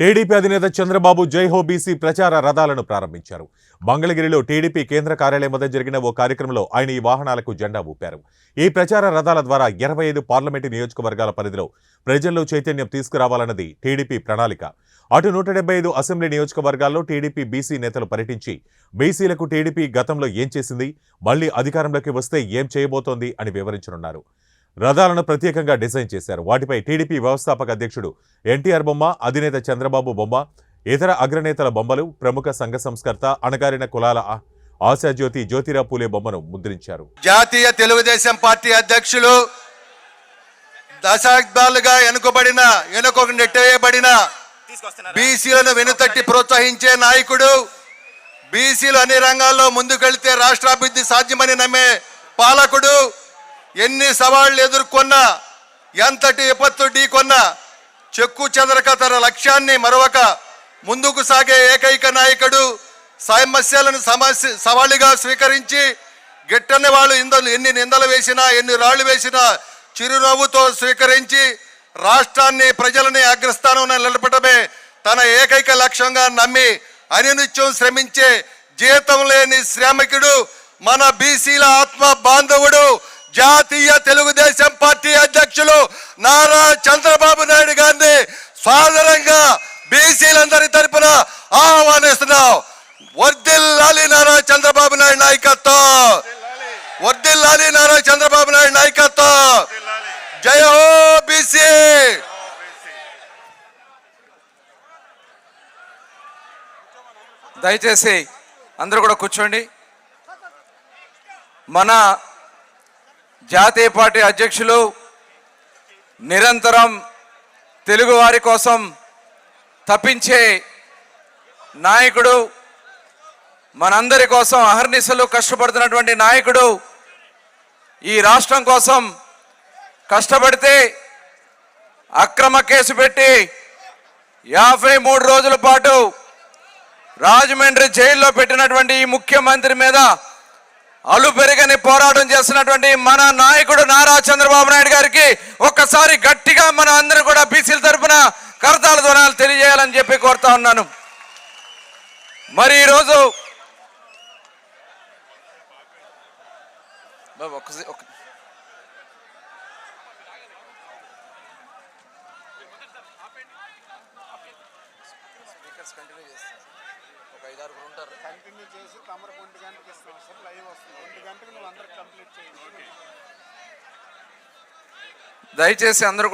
TDP అధినేత Chandrababu Jai Ho BC ప్రచార రథాలను ప్రారంభించారు. మంగళగిరిలో టీడీపీ కేంద్ర కార్యాలయం వద్ద జరిగిన ఓ కార్యక్రమంలో ఆయన ఈ వాహనాలకు జెండా ఊపారు. ఈ ప్రచార రథాల ద్వారా ఇరవై ఐదు పార్లమెంటు నియోజకవర్గాల పరిధిలో ప్రజల్లో చైతన్యం తీసుకురావాలన్నది టీడీపీ ప్రణాళిక. అటు నూట డెబ్బై ఐదు అసెంబ్లీ నియోజకవర్గాల్లో టీడీపీ బీసీ నేతలు పర్యటించి బీసీలకు టీడీపీ గతంలో ఏం చేసింది మళ్ళీ అధికారంలోకి వస్తే ఏం చేయబోతోంది అని వివరించనున్నారు. రథాలను ప్రత్యేకంగా డిజైన్ చేశారు. వాటిపై టీడీపీ వ్యవస్థాపక అధ్యక్షుడు ఎన్టీఆర్ బొమ్మ అధినేత చంద్రబాబు బొమ్మ ఇతర అగ్రనేతల బొమ్మలు ప్రముఖ సంఘ సంస్కర్త అణగారిన కులాల ఆశాజ్యోతి జ్యోతిరావు పూలే బొమ్మను ముద్రించారు. జాతీయ తెలుగుదేశం పార్టీ అధ్యక్షులు దశాబ్దాలుగా వెనుకబడిన వెనుక నెట్టవేయబడిన బీసీలను వెనుతట్టి ప్రోత్సహించే నాయకుడు బీసీలు అన్ని రంగాల్లో ముందుకెళ్తే రాష్ట్రాభివృద్ధి సాధ్యమని నమ్మే పాలకుడు ఎన్ని సవాళ్ళు ఎదుర్కొన్నా ఎంతటి విపత్తు ఢీకొన్నా చెక్కు చెదరక తన లక్ష్యాన్ని మరొక ముందుకు సాగే ఏకైక నాయకుడు సమస్యలను సమస్య సవాళ్ళుగా స్వీకరించి గిట్టని వాళ్ళు ఇందలు ఎన్ని నిందలు వేసినా ఎన్ని రాళ్ళు వేసినా చిరునవ్వుతో స్వీకరించి రాష్ట్రాన్ని ప్రజలని అగ్రస్థానంలో నిలబడమే తన ఏకైక లక్ష్యంగా నమ్మి అనినిత్యం శ్రమించే జీతం లేని శ్రామికుడు మన బీసీల ఆత్మ బాంధవుడు జాతీయ తెలుగుదేశం పార్టీ అధ్యక్షులు నారా చంద్రబాబు నాయుడు గారిని సాదరంగా బీసీలందరి తరపున ఆహ్వానిస్తున్నాం. వర్దిల్లాలి నారా చంద్రబాబు నాయుడు నాయకత్వం. వర్దిల్లాలి నారా చంద్రబాబు నాయుడు నాయకత్వం. జయ హో బీసీ. దయచేసి అందరూ కూడా కూర్చోండి. మన జాతీయ పార్టీ అధ్యక్షులు నిరంతరం తెలుగువారి కోసం తప్పించే నాయకుడు మనందరి కోసం అహర్నిశలు కష్టపడుతున్నటువంటి నాయకుడు ఈ రాష్ట్రం కోసం కష్టపడితే అక్రమ కేసు పెట్టి యాభై మూడు రోజుల పాటు రాజమండ్రి జైల్లో పెట్టినటువంటి ఈ ముఖ్యమంత్రి మీద అలు పెరగని పోరాటం చేస్తున్నటువంటి మన నాయకుడు నారా చంద్రబాబు నాయుడు గారికి ఒక్కసారి గట్టిగా మన అందరూ కూడా బీసీల తరఫున కరతాల ధ్వనాలు తెలియజేయాలని చెప్పి కోరుతా ఉన్నాను. మరి ఈరోజు బాబు, ఒక్కసే- ఒక్క- కంటిన్యూ చేసి తమరకు ఒంటి గంటకి ఇస్తాం. సార్ లైవ్ వస్తుంది. ఒంటి గంటకి నువ్వు అందరికి కంప్లీట్ చేయండి దయచేసి అందరూ